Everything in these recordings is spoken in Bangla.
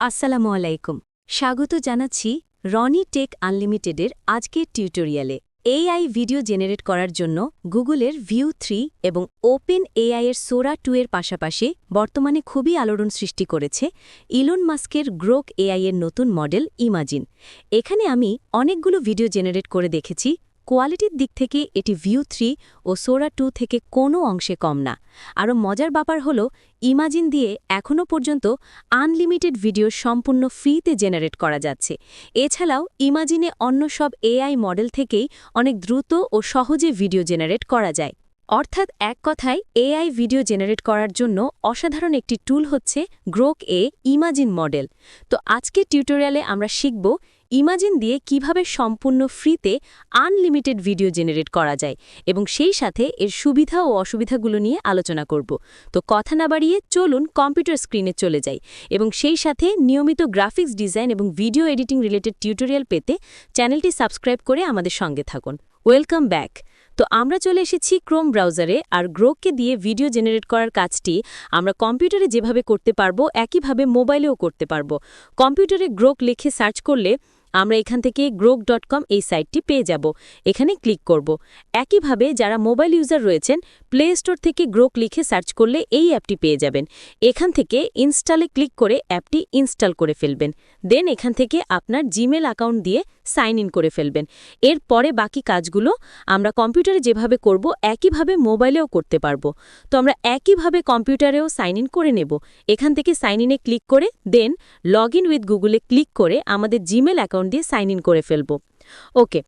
আসসালামু আলাইকুম। স্বাগত জানাচ্ছি রনি টেক আনলিমিটেডের আজকের টিউটোরিয়ালে। এআই ভিডিও জেনারেট করার জন্য গুগলের ভিউ থ্রি এবং ওপেন এআই এর সোরা টু এর পাশাপাশি বর্তমানে খুবই আলোড়ন সৃষ্টি করেছে ইলন মাস্কের গ্রোক এআই এর নতুন মডেল ইমাজিন। এখানে আমি অনেকগুলো ভিডিও জেনারেট করে দেখেছি কোয়ালিটির দিক থেকে এটি ভিউ থ্রি ও সোরা টু থেকে কোনো অংশে কম না। আরও মজার ব্যাপার হল, ইমাজিন দিয়ে এখনও পর্যন্ত আনলিমিটেড ভিডিও সম্পূর্ণ ফ্রিতে জেনারেট করা যাচ্ছে। এছাড়াও ইমাজিনে অন্য সব এআই মডেল থেকেই অনেক দ্রুত ও সহজে ভিডিও জেনারেট করা যায়। অর্থাৎ এক কথায়, এআই ভিডিও জেনারেট করার জন্য অসাধারণ একটি টুল হচ্ছে গ্রোক এ ইমাজিন মডেল। তো আজকে টিউটোরিয়ালে আমরা শিখব ইমাজিন দিয়ে কীভাবে সম্পূর্ণ ফ্রিতে আনলিমিটেড ভিডিও জেনারেট করা যায় এবং সেই সাথে এর সুবিধা ও অসুবিধাগুলো নিয়ে আলোচনা করব। তো কথা না বাড়িয়ে চলুন কম্পিউটার স্ক্রিনে চলে যাই এবং সেই সাথে নিয়মিত গ্রাফিক্স ডিজাইন এবং ভিডিও এডিটিং রিলেটেড টিউটোরিয়াল পেতে চ্যানেলটি সাবস্ক্রাইব করে আমাদের সঙ্গে থাকুন। Welcome back. তো আমরা চলে এসেছি ক্রোম ব্রাউজারে আর গ্রোককে দিয়ে ভিডিও জেনারেট করার কাজটি আমরা কম্পিউটারে যেভাবে করতে পারব, একইভাবে মোবাইলেও করতে পারব। কম্পিউটারে গ্রোক লিখে সার্চ করলে আমরা এখান থেকে গ্রোক ডট কম এই সাইটটি পেয়ে যাব। এখানে ক্লিক করব। একইভাবে যারা মোবাইল ইউজার রয়েছেন প্লে স্টোর থেকে গ্রোক লিখে সার্চ করলে এই অ্যাপটি পেয়ে যাবেন। এখান থেকে ইনস্টলে ক্লিক করে অ্যাপটি ইনস্টল করে ফেলবেন। দেন এখান থেকে আপনার জিমেল অ্যাকাউন্ট দিয়ে সাইন ইন করে ফেলবেন। এরপরে বাকি কাজগুলো আমরা কম্পিউটারে যেভাবে করব, একইভাবে মোবাইলেও করতে পারব। তো আমরা একইভাবে কম্পিউটারেও সাইন ইন করে নেব। এখান থেকে সাইন ইনে ক্লিক করে, দেন লগ ইন উইথ গুগলে ক্লিক করে আমাদের জিমেল অ্যাকাউন্ট দিয়ে সাইন ইন করে ফেলব। ওকে,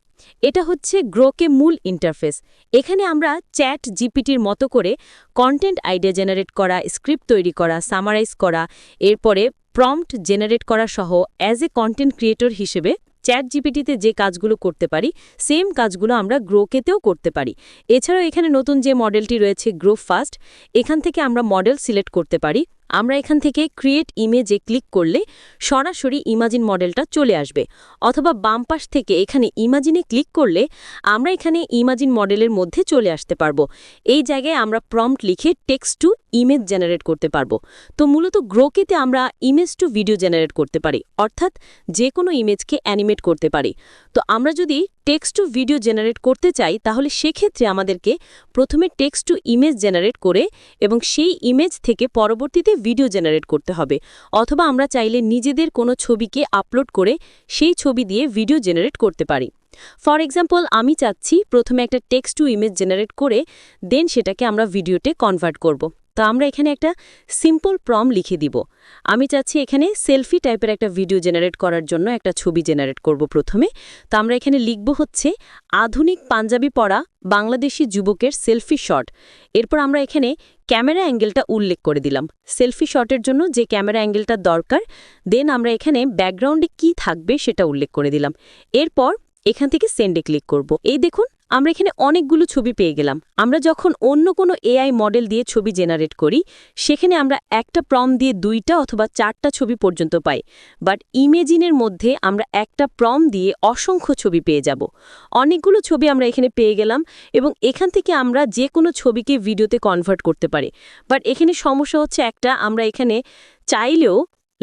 এটা হচ্ছে গ্রোকে মূল ইন্টারফেস। এখানে আমরা চ্যাট জিপিটির মতো করে কন্টেন্ট আইডিয়া জেনারেট করা, স্ক্রিপ্ট তৈরি করা, সামারাইজ করা, এরপরে প্রম্পট জেনারেট করা সহ অ্যাজ এ কন্টেন্ট ক্রিয়েটর হিসেবে চ্যাট জিপিটিতে যে কাজগুলো করতে পারি, সেম কাজগুলো আমরা গ্রোকেতেও করতে পারি। এছাড়াও এখানে নতুন যে মডেলটি রয়েছে গ্রো ফাস্ট, এখান থেকে আমরা মডেল সিলেক্ট করতে পারি। আমরা এখান থেকে ক্রিয়েট ইমেজে ক্লিক করলে সরাসরি ইমাজিন মডেলটা চলে আসবে। অথবা বাম পাশ থেকে এখানে ইমাজিনে ক্লিক করলে আমরা এখানে ইমাজিন মডেলের মধ্যে চলে আসতে পারব। এই জায়গায় আমরা প্রম্পট লিখে টেক্সট টু ইমেজ জেনারেট করতে পারব। তো মূলত গ্রোকেতে আমরা ইমেজ টু ভিডিও জেনারেট করতে পারি, অর্থাৎ যে কোনো ইমেজকে অ্যানিমেট করতে পারি। তো আমরা যদি টেক্সট টু ভিডিও জেনারেট করতে চাই, তাহলে সেক্ষেত্রে আমাদেরকে প্রথমে টেক্সট টু ইমেজ জেনারেট করে এবং সেই ইমেজ থেকে পরবর্তীতে ভিডিও জেনারেট করতে হবে। অথবা আমরা চাইলে নিজেদের কোনো ছবিকে আপলোড করে সেই ছবি দিয়ে ভিডিও জেনারেট করতে পারি। ফর এক্সাম্পল আমি চাচ্ছি প্রথমে একটা টেক্সট টু ইমেজ জেনারেট করে দেন সেটাকে আমরা ভিডিওতে কনভার্ট করব। তো আমরা এখানে একটা সিম্পল প্রম লিখে দিব। আমি চাচ্ছি এখানে সেলফি টাইপের একটা ভিডিও জেনারেট করার জন্য একটা ছবি জেনারেট করব প্রথমে। তো আমরা এখানে লিখব হচ্ছে, আধুনিক পাঞ্জাবি পরা বাংলাদেশি যুবকের সেলফি শট এরপর আমরা এখানে ক্যামেরা অ্যাঙ্গেলটা উল্লেখ করে দিলাম। সেলফি শটের জন্য যে ক্যামেরা অ্যাঙ্গেলটা দরকার দেন আমরা এখানে ব্যাকগ্রাউন্ডে কি থাকবে সেটা উল্লেখ করে দিলাম। এরপর এখান থেকে সেন্ডে ক্লিক করব। এই দেখুন আমরা এখানে অনেকগুলো ছবি পেয়ে গেলাম। আমরা যখন অন্য কোনো এআই মডেল দিয়ে ছবি জেনারেট করি, সেখানে আমরা একটা প্রম দিয়ে দুইটা অথবা চারটা ছবি পর্যন্ত পাই। বাট ইমেজিনের মধ্যে আমরা একটা প্রম দিয়ে অসংখ্য ছবি পেয়ে যাব। অনেকগুলো ছবি আমরা এখানে পেয়ে গেলাম এবং এখান থেকে আমরা যে কোনো ছবিকে ভিডিওতে কনভার্ট করতে পারি। বাট এখানে সমস্যা হচ্ছে একটা, আমরা এখানে চাইলেও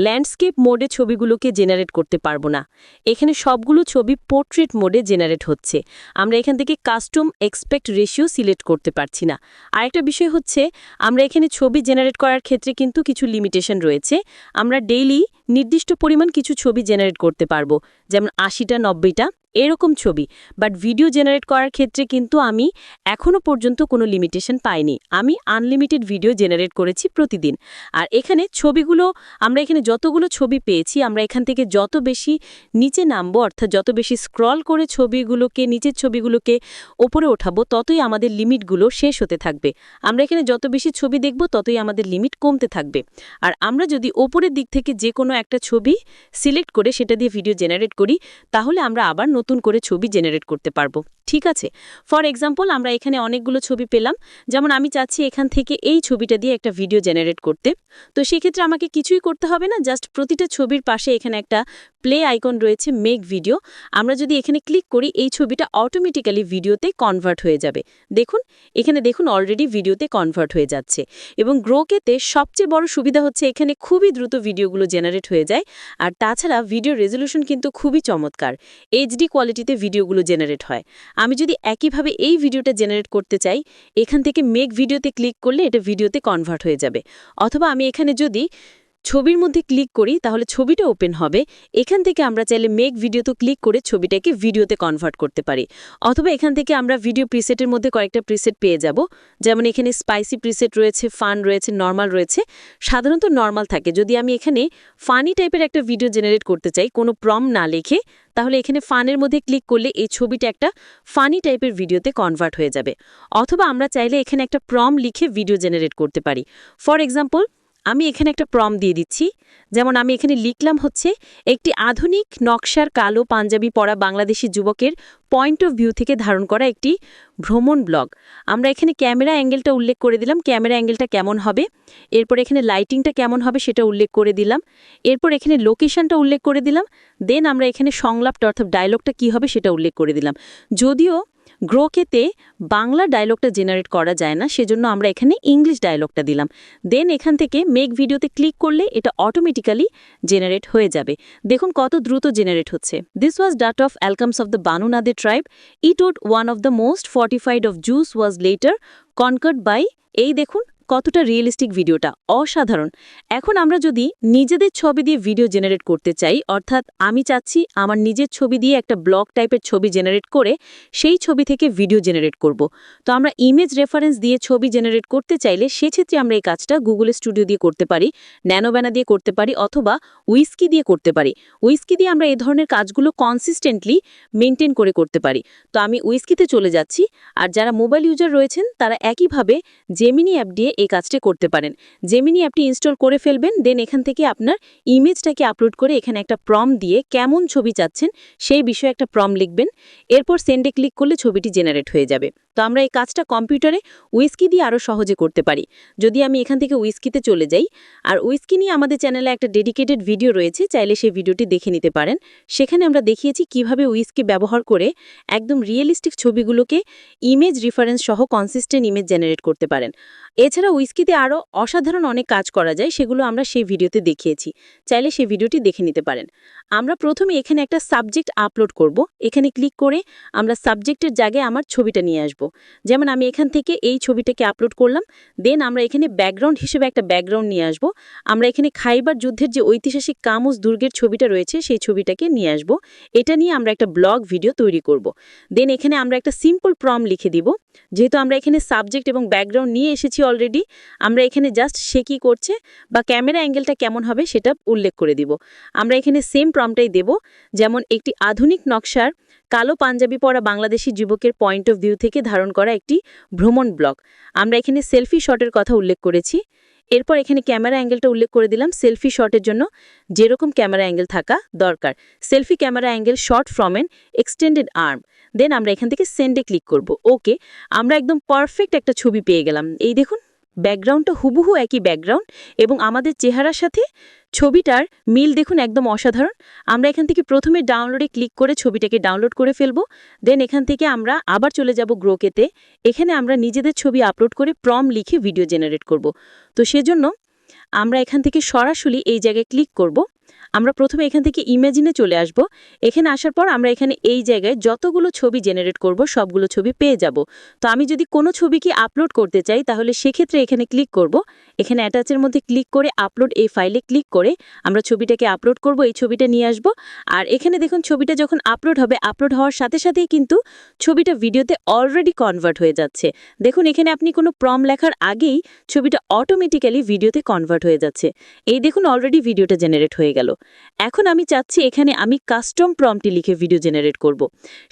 ল্যান্ডস্কেপ মোডে ছবিগুলোকে জেনারেট করতে পারব না। এখানে সবগুলো ছবি পোর্ট্রেট মোডে জেনারেট হচ্ছে। আমরা এখান থেকে কাস্টম এক্সপেক্ট রেশিও সিলেক্ট করতে পারছি না। আরেকটা বিষয় হচ্ছে, আমরা এখানে ছবি জেনারেট করার ক্ষেত্রে কিন্তু কিছু লিমিটেশন রয়েছে। আমরা ডেইলি নির্দিষ্ট পরিমাণ কিছু ছবি জেনারেট করতে পারব। যেমন আশিটা, নব্বইটা। এরকম ছবি। বাট ভিডিও জেনারেট করার ক্ষেত্রে কিন্তু আমি এখনও পর্যন্ত কোনো লিমিটেশন পাইনি। আমি আনলিমিটেড ভিডিও জেনারেট করেছি প্রতিদিন। আর এখানে ছবিগুলো, আমরা এখানে যতগুলো ছবি পেয়েছি, আমরা এখান থেকে যত বেশি নিচে নামবো, অর্থাৎ যত বেশি স্ক্রল করে ছবিগুলোকে, নিচের ছবিগুলোকে ওপরে ওঠাবো, ততই আমাদের লিমিটগুলো শেষ হতে থাকবে। আমরা এখানে যত বেশি ছবি দেখব, ততই আমাদের লিমিট কমতে থাকবে। আর আমরা যদি ওপরের দিক থেকে যে কোনো একটা ছবি সিলেক্ট করে সেটা দিয়ে ভিডিও জেনারেট করি, তাহলে আমরা আবার নতুন করে ছবি জেনারেট করতে পারব। ঠিক আছে? ফর এক্সাম্পল আমরা এখানে অনেকগুলো ছবি পেলাম। যেমন আমি চাচ্ছি এখান থেকে এই ছবিটা দিয়ে একটা ভিডিও জেনারেট করতে। তো সেক্ষেত্রে আমাকে কিছুই করতে হবে না জাস্ট প্রতিটা ছবির পাশে এখানে একটা প্লে আইকন রয়েছে মেক ভিডিও আমরা যদি এখানে ক্লিক করি, এই ছবিটা অটোমেটিক্যালি ভিডিওতে কনভার্ট হয়ে যাবে। দেখুন, এখানে দেখুন অলরেডি ভিডিওতে কনভার্ট হয়ে যাচ্ছে। এবং গ্রোকেতে সবচেয়ে বড় সুবিধা হচ্ছে এখানে খুবই দ্রুত ভিডিওগুলো জেনারেট হয়ে যায়। আর তাছাড়া ভিডিও রেজলিউশন কিন্তু খুবই চমৎকার। এইচডি কোয়ালিটিতে ভিডিওগুলো জেনারেট হয়। আমি যদি একইভাবে এই ভিডিওটা জেনারেট করতে চাই, এখান থেকে মেক ভিডিওতে ক্লিক করলে এটা ভিডিওতে কনভার্ট হয়ে যাবে। অথবা আমি এখানে যদি ছবির মধ্যে ক্লিক করি, তাহলে ছবিটা ওপেন হবে। এখান থেকে আমরা চাইলে মেক ভিডিওতে ক্লিক করে ছবিটাকে ভিডিওতে কনভার্ট করতে পারি। অথবা এখান থেকে আমরা ভিডিও প্রিসেটের মধ্যে কয়েকটা প্রিসেট পেয়ে যাব। যেমন এখানে স্পাইসি প্রিসেট রয়েছে, ফান রয়েছে, নর্মাল রয়েছে। সাধারণত নর্মাল থাকে। যদি আমি এখানে ফানি টাইপের একটা ভিডিও জেনারেট করতে চাই, কোনো প্রম না লিখে, তাহলে এখানে ফানের মধ্যে ক্লিক করলে এই ছবিটা একটা ফানি টাইপের ভিডিওতে কনভার্ট হয়ে যাবে। অথবা আমরা চাইলে এখানে একটা প্রম লিখে ভিডিও জেনারেট করতে পারি। ফর এক্সাম্পল আমি এখানে একটা প্রম দিয়ে দিচ্ছি। যেমন আমি এখানে লিখলাম হচ্ছে, একটি আধুনিক নকশার কালো পাঞ্জাবি পরা বাংলাদেশি যুবকের পয়েন্ট অফ ভিউ থেকে ধারণ করা একটি ভ্রমণ ব্লগ আমরা এখানে ক্যামেরা অ্যাঙ্গেলটা উল্লেখ করে দিলাম ক্যামেরা অ্যাঙ্গেলটা কেমন হবে, এরপর এখানে লাইটিংটা কেমন হবে সেটা উল্লেখ করে দিলাম, এরপর এখানে লোকেশনটা উল্লেখ করে দিলাম দেন আমরা এখানে সংলাপটা অর্থাৎ ডায়লগটা কি হবে সেটা উল্লেখ করে দিলাম। যদিও গ্রোকেতে বাংলা ডায়লগটা জেনারেট করা যায় না, সেজন্য আমরা এখানে ইংলিশ ডায়লগটা দিলাম। দেন এখান থেকে মেক ভিডিওতে ক্লিক করলে এটা অটোমেটিক্যালি জেনারেট হয়ে যাবে। দেখুন কত দ্রুত জেনারেট হচ্ছে। This was that of alcoms of the Banunade tribe it would one of the most fortified of juice was later conquered by এই দেখুন কতটা রিয়েলিস্টিক ভিডিওটা অসাধারণ। এখন আমরা যদি নিজেদের ছবি দিয়ে ভিডিও জেনারেট করতে চাই, অর্থাৎ আমি চাচ্ছি আমার নিজের ছবি দিয়ে একটা ব্লগ টাইপের ছবি জেনারেট করে সেই ছবি থেকে ভিডিও জেনারেট করব। তো আমরা ইমেজ রেফারেন্স দিয়ে ছবি জেনারেট করতে চাইলে সেক্ষেত্রে আমরা এই কাজটা গুগল স্টুডিও দিয়ে করতে পারি ন্যানোব্যানা দিয়ে করতে পারি, অথবা উইস্কি দিয়ে করতে পারি। উইস্কি দিয়ে আমরা এই ধরনের কাজগুলো কনসিস্টেন্টলি মেনটেন করে করতে পারি। তো আমি উইস্কিতে চলে যাচ্ছি, আর যারা মোবাইল ইউজার রয়েছেন, তারা একইভাবে জেমিনি অ্যাপ দিয়ে এই কাজটা করতে পারেন। জেমিনি অ্যাপটি ইনস্টল করে ফেলবেন দেন এখান থেকে আপনার ইমেজটাকে আপলোড করে এখানে একটা প্রম দিয়ে কেমন ছবি চাচ্ছেন সেই বিষয়ে একটা প্রম লিখবেন। এরপর সেন্ডে ক্লিক করলে ছবিটি জেনারেট হয়ে যাবে। তো আমরা এই কাজটা কম্পিউটারে উইস্কি দিয়ে আরও সহজে করতে পারি। যদি আমি এখান থেকে উইস্কিতে চলে যাই, আর উইস্কি নিয়ে আমাদের চ্যানেলে একটা ডেডিকেটেড ভিডিও রয়েছে, চাইলে সেই ভিডিওটি দেখে নিতে পারেন। সেখানে আমরা দেখিয়েছি কীভাবে উইস্কি ব্যবহার করে একদম রিয়েলিস্টিক ছবিগুলোকে ইমেজ রিফারেন্স সহ কনসিস্টেন্ট ইমেজ জেনারেট করতে পারেন। এছাড়া উইস্কিতে আরও অসাধারণ অনেক কাজ করা যায়, সেগুলো আমরা সেই ভিডিওতে দেখিয়েছি। চাইলে সেই ভিডিওটি দেখে নিতে পারেন। আমরা প্রথমে এখানে একটা সাবজেক্ট আপলোড করব। এখানে ক্লিক করে আমরা সাবজেক্টের জায়গায় আমার ছবিটা নিয়ে আসব। যেমন আমি এখান থেকে এই ছবিটাকে আপলোড করলাম দেন আমরা এখানে ব্যাকগ্রাউন্ড হিসেবে একটা ব্যাকগ্রাউন্ড নিয়ে আসব। আমরা এখানে খাইবার যুদ্ধের যে ঐতিহাসিক কামুস দুর্গের ছবিটা রয়েছে, সেই ছবিটাকে নিয়ে আসব। এটা নিয়ে আমরা একটা ব্লগ ভিডিও তৈরি করব। দেন এখানে আমরা একটা সিম্পল প্রম লিখে দিব। যেহেতু আমরা এখানে সাবজেক্ট এবং ব্যাকগ্রাউন্ড নিয়ে এসেছি অলরেডি আমরা এখানে জাস্ট সে কী করছে বা ক্যামেরা অ্যাঙ্গেলটা কেমন হবে সেটা উল্লেখ করে দিব। আমরা এখানে সেম প্রমটাই দেব, যেমন একটি আধুনিক নকশার কালো পাঞ্জাবি পরা বাংলাদেশি যুবকের পয়েন্ট অফ ভিউ থেকে ধারণ করা একটি ভ্রমণ ব্লক আমরা এখানে সেলফি শটের কথা উল্লেখ করেছি। এরপর এখানে ক্যামেরা অ্যাঙ্গেলটা উল্লেখ করে দিলাম, সেলফি শটের জন্য যেরকম ক্যামেরা অ্যাঙ্গেল থাকা দরকার। Selfie camera angle shot from an extended arm. Then আমরা এখান থেকে সেন্ডে ক্লিক করব। ওকে, আমরা একদম পারফেক্ট একটা ছবি পেয়ে গেলাম। এই দেখুন ব্যাকগ্রাউন্ডটা হুবহু একই ব্যাকগ্রাউন্ড এবং আমাদের চেহারার সাথে ছবিটার মিল দেখুন একদম অসাধারণ। আমরা এখান থেকে প্রথমে ডাউনলোডে ক্লিক করে ছবিটাকে ডাউনলোড করে ফেলব। দেন এখান থেকে আমরা আবার চলে যাব গ্রোকেতে এখানে আমরা নিজেদের ছবি আপলোড করে প্রম লিখে ভিডিও জেনারেট করব। তো সেজন্য আমরা এখান থেকে সরাসরি এই জায়গায় ক্লিক করব। আমরা প্রথমে এখান থেকে ইমেজিনে চলে আসব। এখানে আসার পর আমরা এখানে এই জায়গায় যতগুলো ছবি জেনারেট করব, সবগুলো ছবি পেয়ে যাব। তো আমি যদি কোনো ছবিকে আপলোড করতে চাই, তাহলে সেক্ষেত্রে এখানে ক্লিক করব। এখানে অ্যাটাচের মধ্যে ক্লিক করে আপলোড এই ফাইলে ক্লিক করে আমরা ছবিটাকে আপলোড করব, এই ছবিটা নিয়ে আসব। আর এখানে দেখুন ছবিটা যখন আপলোড হবে আপলোড হওয়ার সাথে সাথেই কিন্তু ছবিটা ভিডিওতে অলরেডি কনভার্ট হয়ে যাচ্ছে। দেখুন এখানে আপনি কোনো প্রম লেখার আগেই ছবিটা অটোমেটিক্যালি ভিডিওতে কনভার্ট হয়ে যাচ্ছে। এই দেখুন অলরেডি ভিডিওটা জেনারেট হয়ে গেল। এখন আমি চাচ্ছি এখানে আমি কাস্টম প্রমটি লিখে ভিডিও জেনারেট করব।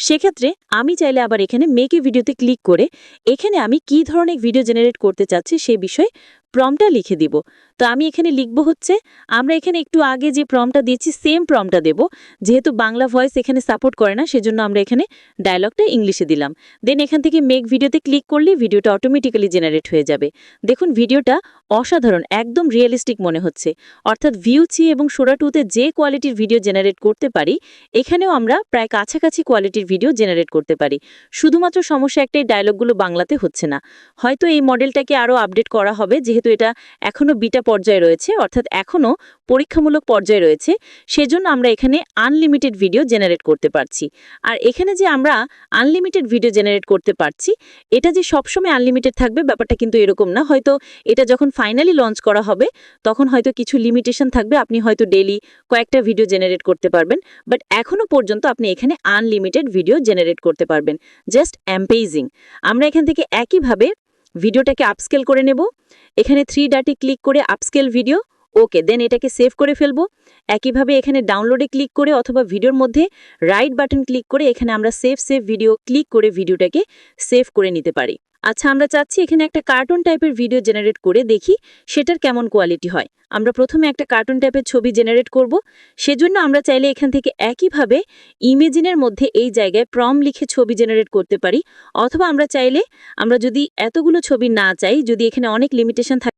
সেক্ষেত্রে আমি চাইলে আবার এখানে মেকে ভিডিওতে ক্লিক করে এখানে আমি কি ধরনের ভিডিও জেনারেট করতে চাচ্ছি সে বিষয়ে প্রমটা লিখে দিব। তো আমি এখানে লিখব হচ্ছে, আমরা এখানে একটু আগে যে প্রমটা দিয়েছি সেম প্রমটা দেব। যেহেতু বাংলা ভয়েস এখানে সাপোর্ট করে না, সেজন্য আমরা এখানে ডায়লগটা ইংলিশে দিলাম। দেন এখান থেকে মেক ভিডিওতে ক্লিক করলে ভিডিওটা অটোমেটিক্যালি জেনারেট হয়ে যাবে। দেখুন ভিডিওটা অসাধারণ, একদম রিয়েলিস্টিক মনে হচ্ছে। অর্থাৎ ভিউ থ্রি এবং সোরা টুতে যে কোয়ালিটির ভিডিও জেনারেট করতে পারি, এখানেও আমরা প্রায় কাছাকাছি কোয়ালিটির ভিডিও জেনারেট করতে পারি। শুধুমাত্র সমস্যা একটাই ডায়লগগুলো বাংলাতে হচ্ছে না। হয়তো এই মডেলটাকে আরও আপডেট করা হবে, যেহেতু এটা এখনও বিটা পর্যায়ে রয়েছে, অর্থাৎ এখনও পরীক্ষামূলক পর্যায়ে রয়েছে, সেজন্য আমরা এখানে আনলিমিটেড ভিডিও জেনারেট করতে পারছি। আর এখানে যে আমরা আনলিমিটেড ভিডিও জেনারেট করতে পারছি, এটা যে সবসময় আনলিমিটেড থাকবে ব্যাপারটা কিন্তু এরকম না। হয়তো এটা যখন ফাইনালি লঞ্চ করা হবে, তখন হয়তো কিছু লিমিটেশন থাকবে, আপনি হয়তো ডেলি কয়েকটা ভিডিও জেনারেট করতে পারবেন বাট এখনও পর্যন্ত আপনি এখানে আনলিমিটেড ভিডিও জেনারেট করতে পারবেন। জাস্ট অ্যাম্পেজিং আমরা এখান থেকে একইভাবে ভিডিওটাকে আপস্কেল করে নেব। এখানে থ্রি ডাটে ক্লিক করে আপস্কেল ভিডিও ওকে দেন এটাকে সেভ করে ফেলব। একইভাবে এখানে ডাউনলোডে ক্লিক করে অথবা ভিডিওর মধ্যে রাইট বাটন ক্লিক করে এখানে আমরা সেভ সেভ ভিডিও ক্লিক করে ভিডিওটাকে সেভ করে নিতে পারি। আচ্ছা আমরা চাচ্ছি এখানে একটা কার্টুন টাইপের ভিডিও জেনারেট করে দেখি সেটার কেমন কোয়ালিটি হয়। আমরা প্রথমে একটা কার্টুন টাইপের ছবি জেনারেট করব। সেজন্য আমরা চাইলে এখান থেকে একইভাবে ইমেজিনের মধ্যে এই জায়গায় প্রম লিখে ছবি জেনারেট করতে পারি। অথবা আমরা চাইলে আমরা যদি এতগুলো ছবি না চাই, যদি এখানে অনেক লিমিটেশন থাকে